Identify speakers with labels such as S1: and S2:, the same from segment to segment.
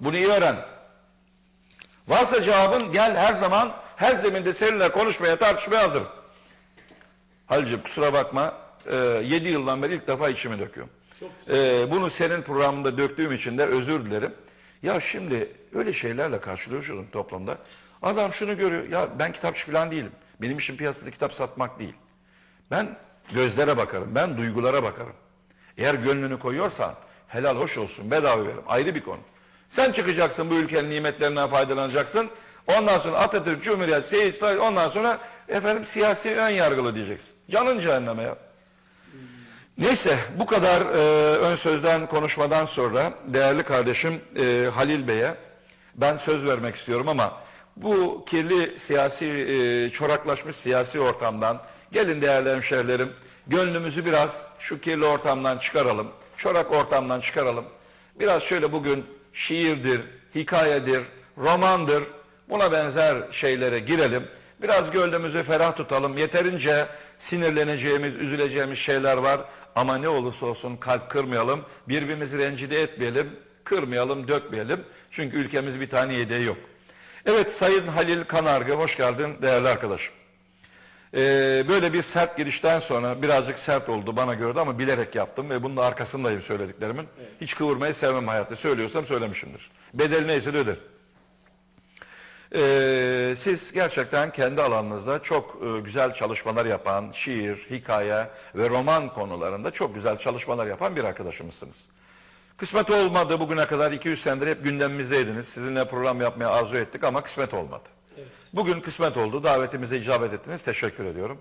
S1: Bunu iyi öğren. Varsa cevabın gel her zaman her zeminde seninle konuşmaya tartışmaya hazırım. Halil'ciğim kusura bakma. 7 yıldan beri ilk defa içimi döküyorum. Ee, bunu senin programında döktüğüm için de özür dilerim. Ya şimdi öyle şeylerle karşılaşıyorsun toplumda. Adam şunu görüyor. Ya ben kitapçı falan değilim. Benim işim piyasada kitap satmak değil. Ben gözlere bakarım. Ben duygulara bakarım. Eğer gönlünü koyuyorsan helal hoş olsun bedava veririm. Ayrı bir konu. Sen çıkacaksın bu ülkenin nimetlerinden faydalanacaksın. Ondan sonra Atatürk, Cumhuriyet, Seyit, Said, ondan sonra efendim siyasi ön yargılı diyeceksin. Canın cehenneme ya. Neyse bu kadar e, ön sözden konuşmadan sonra değerli kardeşim e, Halil Bey'e ben söz vermek istiyorum ama bu kirli siyasi e, çoraklaşmış siyasi ortamdan gelin değerli hemşehrilerim gönlümüzü biraz şu kirli ortamdan çıkaralım. Çorak ortamdan çıkaralım. Biraz şöyle bugün şiirdir, hikayedir, romandır buna benzer şeylere girelim. Biraz gönlümüzü ferah tutalım. Yeterince sinirleneceğimiz, üzüleceğimiz şeyler var. Ama ne olursa olsun kalp kırmayalım. Birbirimizi rencide etmeyelim. Kırmayalım, dökmeyelim. Çünkü ülkemiz bir tane yedeği yok. Evet Sayın Halil Kanargı hoş geldin değerli arkadaşım. Ee, böyle bir sert girişten sonra birazcık sert oldu bana göre de ama bilerek yaptım ve bunun da arkasındayım söylediklerimin. Hiç kıvırmayı sevmem hayatta. Söylüyorsam söylemişimdir. Bedeli neyse de öderim. Ee, siz gerçekten kendi alanınızda çok e, güzel çalışmalar yapan, şiir, hikaye ve roman konularında çok güzel çalışmalar yapan bir arkadaşımızsınız. Kısmet olmadı bugüne kadar 200 senedir hep gündemimizdeydiniz. Sizinle program yapmaya arzu ettik ama kısmet olmadı. Bugün kısmet oldu, davetimize icabet ettiniz. Teşekkür ediyorum.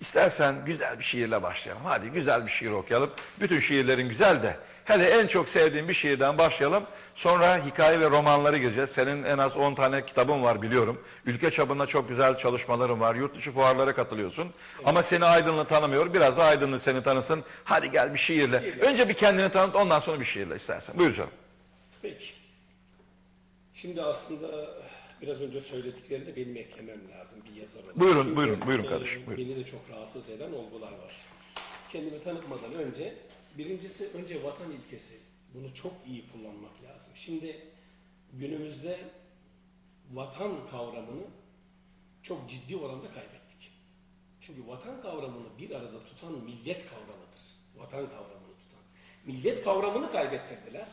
S1: İstersen güzel bir şiirle başlayalım. Hadi güzel bir şiir okuyalım. Bütün şiirlerin güzel de. Hele en çok sevdiğim bir şiirden başlayalım. Sonra hikaye ve romanları gireceğiz. Senin en az 10 tane kitabın var biliyorum. Ülke çapında çok güzel çalışmaların var. Yurt dışı fuarlara katılıyorsun. Ama seni Aydın'la tanımıyor. Biraz da Aydın'lı seni tanısın. Hadi gel bir şiirle. Önce bir kendini tanıt ondan sonra bir şiirle istersen. Buyur canım.
S2: Peki. Şimdi aslında biraz önce söylediklerini benim eklemem lazım bir yazar olarak.
S1: Buyurun,
S2: Çünkü,
S1: buyurun, buyurun
S2: e,
S1: kardeşim, buyurun.
S2: Beni de çok rahatsız eden olgular var. Kendimi tanıtmadan önce birincisi önce vatan ilkesi. Bunu çok iyi kullanmak lazım. Şimdi günümüzde vatan kavramını çok ciddi oranda kaybettik. Çünkü vatan kavramını bir arada tutan millet kavramıdır. Vatan kavramını tutan. Millet kavramını kaybettirdiler.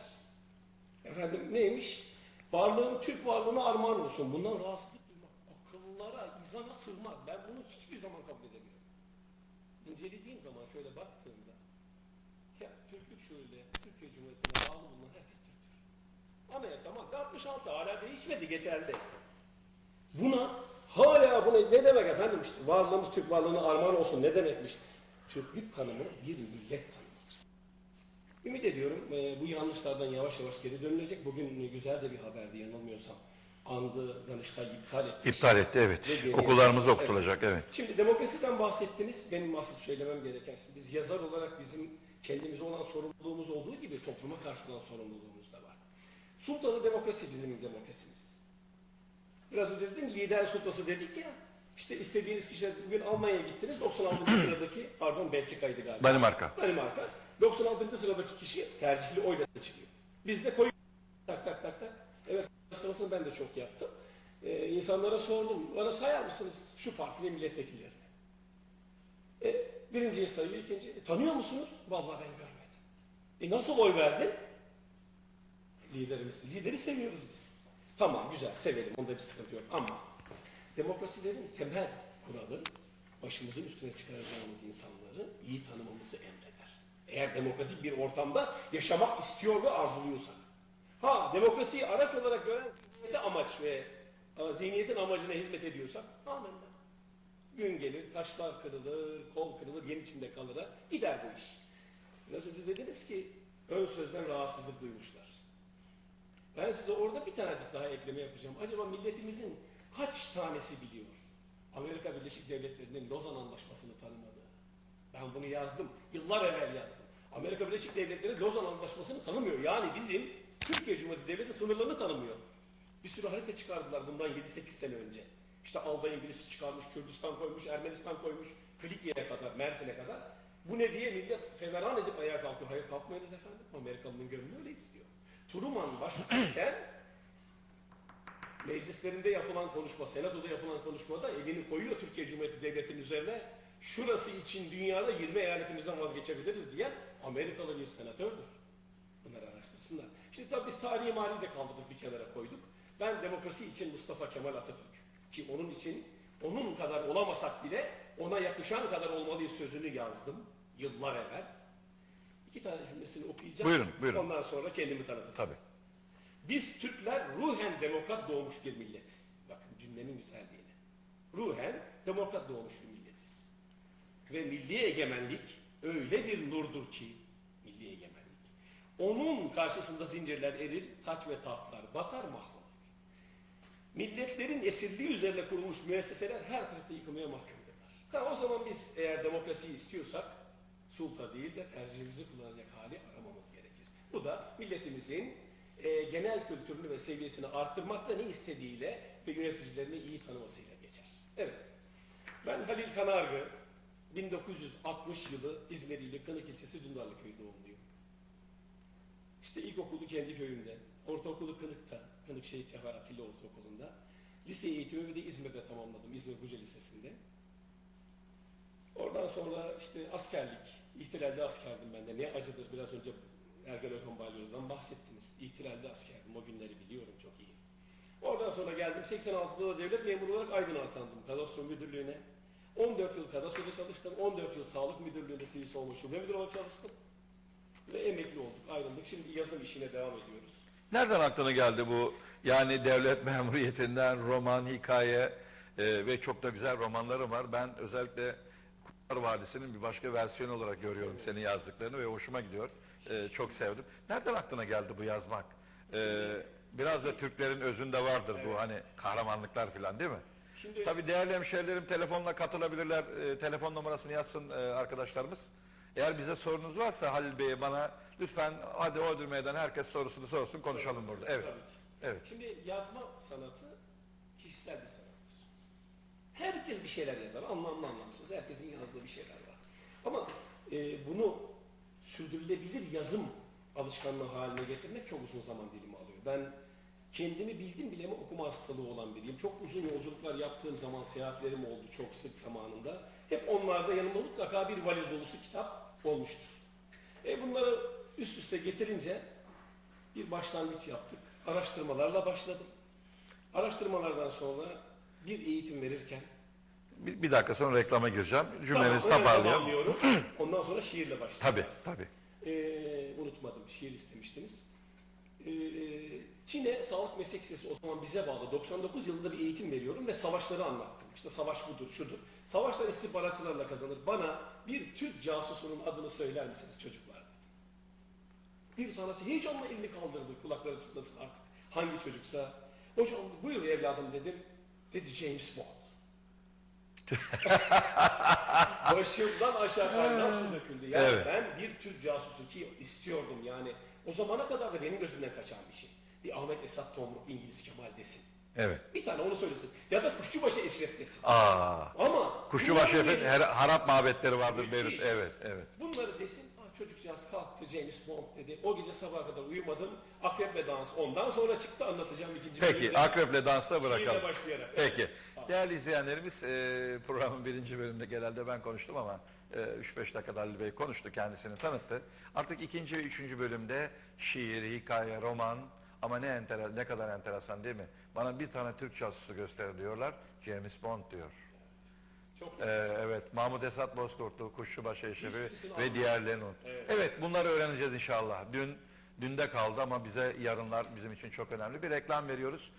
S2: Efendim neymiş? Varlığın Türk varlığına armağan olsun. Bundan rahatsızlık duymak. Akıllara, izana sığmaz. Ben bunu hiçbir zaman kabul edemiyorum. İncelediğim zaman şöyle baktığımda ya Türklük şöyle, Türkiye Cumhuriyeti'ne bağlı bulunan herkes Türktür. Anayasa madde 66 hala değişmedi geçerli. Buna hala buna ne demek efendim işte varlığımız Türk varlığına armağan olsun ne demekmiş? Türklük tanımı bir millet. Ümit ediyorum e, bu yanlışlardan yavaş yavaş geri dönülecek. Bugün güzel de bir haberdi yanılmıyorsam. Andı Danıştay iptal etti.
S1: İptal etti evet.
S2: Ve geriye-
S1: Okullarımızda
S2: Evet.
S1: okutulacak evet.
S2: Şimdi demokrasiden bahsettiniz. Benim asıl söylemem gereken şey. Biz yazar olarak bizim kendimize olan sorumluluğumuz olduğu gibi topluma karşı olan sorumluluğumuz da var. Sultanı demokrasi bizim demokrasimiz. Biraz önce dedim lider sultası dedik ya. İşte istediğiniz kişiler bugün Almanya'ya gittiniz. 96. sıradaki pardon Belçika'ydı galiba.
S1: Danimarka.
S2: Danimarka. 96. sıradaki kişi tercihli oyla seçiliyor. Biz de koy tak tak tak tak. Evet sırasını ben de çok yaptım. Ee, insanlara sordum. Bana sayar mısınız şu partinin milletvekillerini? E, birinciyi sayıyor, ikinci. E, tanıyor musunuz? Vallahi ben görmedim. E nasıl oy verdin? Liderimiz. Lideri seviyoruz biz. Tamam güzel sevelim. Onda bir sıkıntı yok. Ama demokrasilerin temel kuralı başımızın üstüne çıkaracağımız insanları iyi tanımamızı emreder. Eğer demokratik bir ortamda yaşamak istiyor ve arzuluyorsak. Ha demokrasiyi araç olarak gören zihniyete amaç ve e, zihniyetin amacına hizmet ediyorsak amenna. Gün gelir, taşlar kırılır, kol kırılır, yen içinde kalır. Gider bu iş. Biraz önce dediniz ki ön sözden rahatsızlık duymuşlar. Ben size orada bir tanecik daha ekleme yapacağım. Acaba milletimizin kaç tanesi biliyor? Amerika Birleşik Devletleri'nin Lozan Anlaşması'nı tanımadı. Ben bunu yazdım. Yıllar evvel yazdım. Amerika Birleşik Devletleri Lozan Anlaşması'nı tanımıyor. Yani bizim Türkiye Cumhuriyeti Devleti sınırlarını tanımıyor. Bir sürü harita çıkardılar bundan 7-8 sene önce. İşte Albanya birisi çıkarmış, Kürdistan koymuş, Ermenistan koymuş, Kilikya'ya kadar, Mersin'e kadar. Bu ne diye millet feveran edip ayağa kalkıyor. Hayır kalkmayınız efendim. Amerikalı'nın gönlü öyle istiyor. Truman başkanken meclislerinde yapılan konuşma, senatoda yapılan konuşmada elini koyuyor Türkiye Cumhuriyeti Devleti'nin üzerine. Şurası için dünyada 20 eyaletimizden vazgeçebiliriz diyen Amerikalı bir senatördür. Bunları araştırsınlar. Şimdi tabii biz tarihi mali de kaldırdık bir kenara koyduk. Ben demokrasi için Mustafa Kemal Atatürk ki onun için onun kadar olamasak bile ona yakışan kadar olmalıyız sözünü yazdım yıllar evvel. İki tane cümlesini okuyacağım.
S1: Buyurun, buyurun.
S2: Ondan sonra kendimi tanıtacağım.
S1: Tabii.
S2: Biz Türkler ruhen demokrat doğmuş bir milletiz. Bakın cümlenin güzelliğine. Ruhen demokrat doğmuş bir milletiz. Ve milli egemenlik öyle bir nurdur ki, milli egemenlik. Onun karşısında zincirler erir, taç ve tahtlar batar mahvolur. Milletlerin esirliği üzerine kurulmuş müesseseler her tarafta yıkılmaya mahkumdurlar. Ha, o zaman biz eğer demokrasiyi istiyorsak sulta değil de tercihimizi kullanacak hali aramamız gerekir. Bu da milletimizin e, genel kültürünü ve seviyesini arttırmakta ne istediğiyle ve yöneticilerini iyi tanımasıyla geçer. Evet. Ben Halil Kanargı, 1960 yılı İzmirli Kınık ilçesi Dündarlı köyü doğumluyum. İşte ilkokulu kendi köyümde, ortaokulu Kınık'ta, Kınık Şehit Cevher Atilla Ortaokulu'nda. Lise eğitimimi de İzmir'de tamamladım, İzmir Buca Lisesi'nde. Oradan sonra işte askerlik, ihtilalde askerdim ben de. Ne acıdır biraz önce Ergenekon Balyoz'dan bahsettiniz. İhtilalde askerdim, o günleri biliyorum çok iyi. Oradan sonra geldim, 86'da da devlet memuru olarak Aydın'a atandım, kadastro müdürlüğüne. 14 yıl kadastroda çalıştım, 14 yıl sağlık müdürlüğünde sivil savunma şube müdürü olarak çalıştım. Ve emekli olduk, ayrıldık. Şimdi yazım işine devam ediyoruz.
S1: Nereden aklına geldi bu? Yani devlet memuriyetinden roman, hikaye e, ve çok da güzel romanları var. Ben özellikle Kurtlar Vadisi'nin bir başka versiyonu olarak görüyorum senin yazdıklarını ve hoşuma gidiyor. E, çok sevdim. Nereden aklına geldi bu yazmak? E, biraz da Türklerin özünde vardır bu hani kahramanlıklar falan değil mi?
S2: Şimdi
S1: Tabii değerli hemşehrilerim telefonla katılabilirler. E, telefon numarasını yazsın e, arkadaşlarımız. Eğer bize sorunuz varsa Halil Bey'e bana lütfen hadi Odri Meydan herkes sorusunu sorsun konuşalım burada. Evet.
S2: Tabii.
S1: Evet.
S2: Şimdi yazma sanatı kişisel bir sanattır. Herkes bir şeyler yazar, anlamlı anlamsız. Herkesin yazdığı bir şeyler var. Ama e, bunu sürdürülebilir yazım alışkanlığı haline getirmek çok uzun zaman dilimi alıyor. Ben kendimi bildim bileme okuma hastalığı olan biriyim. Çok uzun yolculuklar yaptığım zaman seyahatlerim oldu çok sık zamanında. Hep onlarda yanımda mutlaka bir valiz dolusu kitap olmuştur. E bunları üst üste getirince bir başlangıç yaptık. Araştırmalarla başladım. Araştırmalardan sonra bir eğitim verirken
S1: Bir, bir dakika sonra reklama gireceğim. Cümlenizi
S2: Tamam,
S1: toparlayalım.
S2: Ondan sonra şiirle
S1: Tabii
S2: başlayacağız.
S1: tabii.
S2: Ee, unutmadım, şiir istemiştiniz. Ee, Çin'e Sağlık Meslek Lisesi o zaman bize bağlı. 99 yılında bir eğitim veriyorum ve savaşları anlattım. İşte savaş budur, şudur. Savaşlar istihbaratçılarla kazanır. Bana bir Türk casusunun adını söyler misiniz çocuklar dedim. Bir tanesi heyecanla elini kaldırdı kulakları çınlasın artık. Hangi çocuksa. Hocam buyur evladım dedim. Dedi James Bond. Başımdan aşağı kaynar su döküldü. Yani
S1: Evet.
S2: ben bir Türk casusu ki istiyordum yani. O zamana kadar da benim gözümden kaçan bir şey. Bir Ahmet Esat Tomruk, İngiliz Kemal desin.
S1: Evet.
S2: Bir tane onu söylesin. Ya da Kuşçubaşı Eşref desin.
S1: Aa.
S2: Ama
S1: Kuşçubaşı
S2: yerine-
S1: her, harap mabetleri vardır. Beyrut. Evet, evet.
S2: Bunları desin. Aa, çocukcağız kalktı James Bond dedi. O gece sabaha kadar uyumadım. Akrep ve dans ondan sonra çıktı anlatacağım ikinci
S1: Peki
S2: bölümde.
S1: akreple dansa
S2: Şiirle
S1: bırakalım.
S2: başlayarak.
S1: Peki. Değerli izleyenlerimiz e, programın birinci bölümünde genelde ben konuştum ama e, 3-5 dakikada Halil Bey konuştu kendisini tanıttı. Artık ikinci ve üçüncü bölümde şiir, hikaye, roman ama ne entera, ne kadar enteresan değil mi? Bana bir tane Türk casusu göster diyorlar. James Bond diyor.
S2: Çok
S1: Ee, evet Mahmut Esat Bozkurtlu, Kuşçubaşı Eşrefi ve diğerlerini unut.
S2: Evet.
S1: Evet bunları öğreneceğiz inşallah. Dün dünde kaldı ama bize yarınlar bizim için çok önemli. Bir reklam veriyoruz.